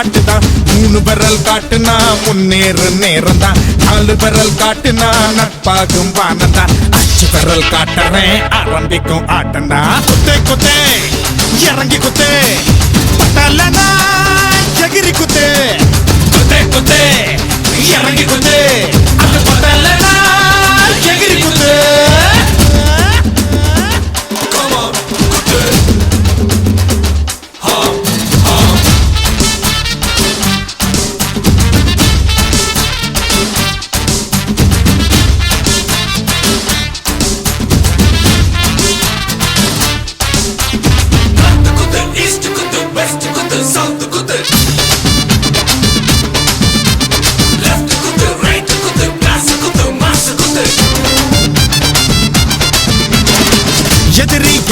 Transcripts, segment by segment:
ரெடியாகும் பாட்டு தான் மூணு விரல் காட்டுனா முன்னேறு நேரம் தான் நாலு விரல் காட்டுனா நட்பாகும் வானம் தான் அஞ்சு விரல் காட்டுறேன் ஆரம்பிக்கும் ஆட்டம்டா குத்தே குத்தே இறங்கி குத்தே. பட்டலனா எகிரி குத்தே.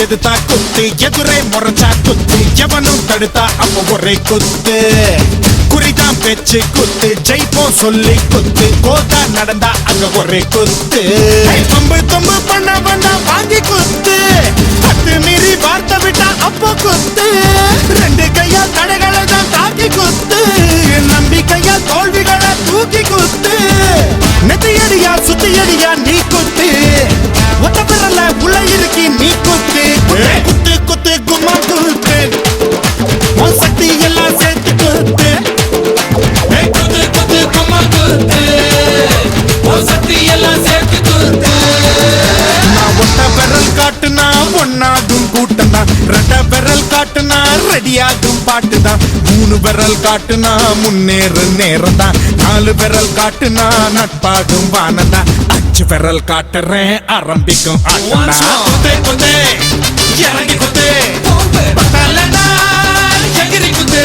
எதிர்த்தா குத்து எதிரே முறைச்சா குத்து. எவனும் தடுத்தா அப்ப ஒரே குத்து. குறிதான் பேச்சு குத்து ஜெயிப்போம் சொல்லி குத்து. கோதா நடந்தா அங்க ஒரே குத்து. தொம்பு தொம்பு பண்ண பண்ண வாங்கி குத்து. பாட்டு தான் மூணு விரல் காட்டுனா முன்னேறு நேரம் தான் நாலு விரல் காட்டுனா நட்பாடும் வானம் தான் அஞ்சு விரல் காட்டுறேன் ஆரம்பிக்கும் ஆட்டம் இறங்கி குத்து பத்தலனா எகிரி குத்தே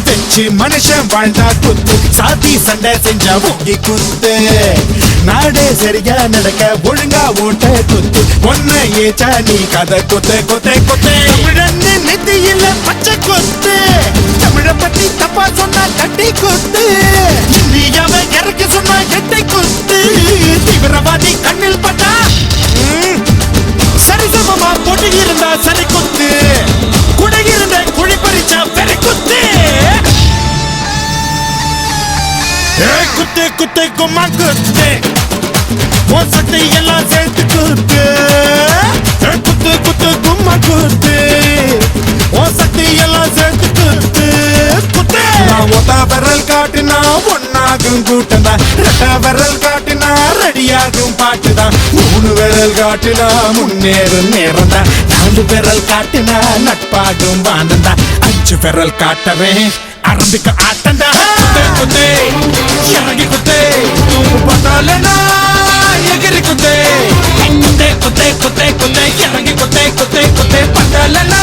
முன்னால் வச்சு மனுஷன் வாழ்ந்தா குத்து. சாத்தி சண்டை செஞ்சா ஊக்கி குத்து நாடே சரியா நடக்க ஒழுங்கா ஓட்ட குத்து ஒன்ன ஏச்சா நீ கதை குத்து குத்து குத்து. தமிழன்னு நெத்தியில பச்சை குத்து. தமிழ பத்தி தப்பா சொன்னா கட்டி குத்து. இந்தியாவை இறக்க சொன்னா கெட்டை குத்து. தீவிரவாதி குத்து குத்து கும்மா குத்து. உன் சட்டை எல்லாம் சேர்த்து குத்து. குத்து குத்து கும்மா குத்து. உன் சட்டை எல்லாம் சேர்த்து குத்து. குத்து. நான் ஒத்த விரல் காட்டுனா ஒன்னாகும் கூட்டம் தான். ரெட்ட விரல் காட்டுனா ரெடியாகும் பாட்டு தான். மூணு விரல் காட்டுனா முன்னேறும் நேரம் தான். நாலு விரல் காட்டுனா நட்பாகும் வானம் தான். அஞ்சு விரல் காட்டவே ஆரம்பிக்க ஆட்டம் தான் குத்தே குத்தே இறங்கி குத்தே பத்தாலனா எகிரி குத்தே குத்தே குத்தே குத்தே குத்தே இறங்கி குத்தே குத்தே குத்தே பத்தாலனா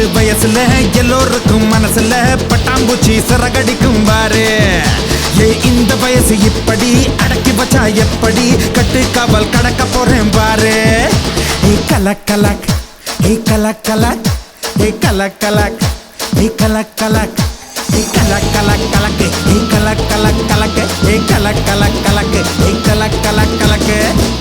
பன்னிரெண்டு வயசுல எல்லோருக்கும் மனசுல பட்டாம்பூச்சி சிறகடிக்கும் பாரு. ஏ இந்த வயசு இப்படி அடக்கி வச்சா எப்படி? கட்டு காவல் கடக்க போறேன் பாரு. ஏ கலக் கலக். ஏ கலக் கலக். ஏ கலக் கலக். ஏ கலக் கலக். ஏ கலக் கலக் கலக்கு. ஏ கலக் கலக் கலக்கு. ஏ கலக் கலக் கலக்கு. ஏ கலக் கலக் கலக்கு.